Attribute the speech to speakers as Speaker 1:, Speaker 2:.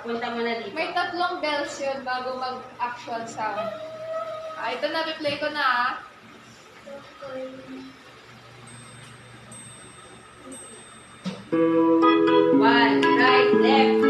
Speaker 1: Papunta mo na dito.
Speaker 2: May tatlong bells yun bago mag-actual sound. Ah, ito na, replay ko na ah.
Speaker 1: One, right, left.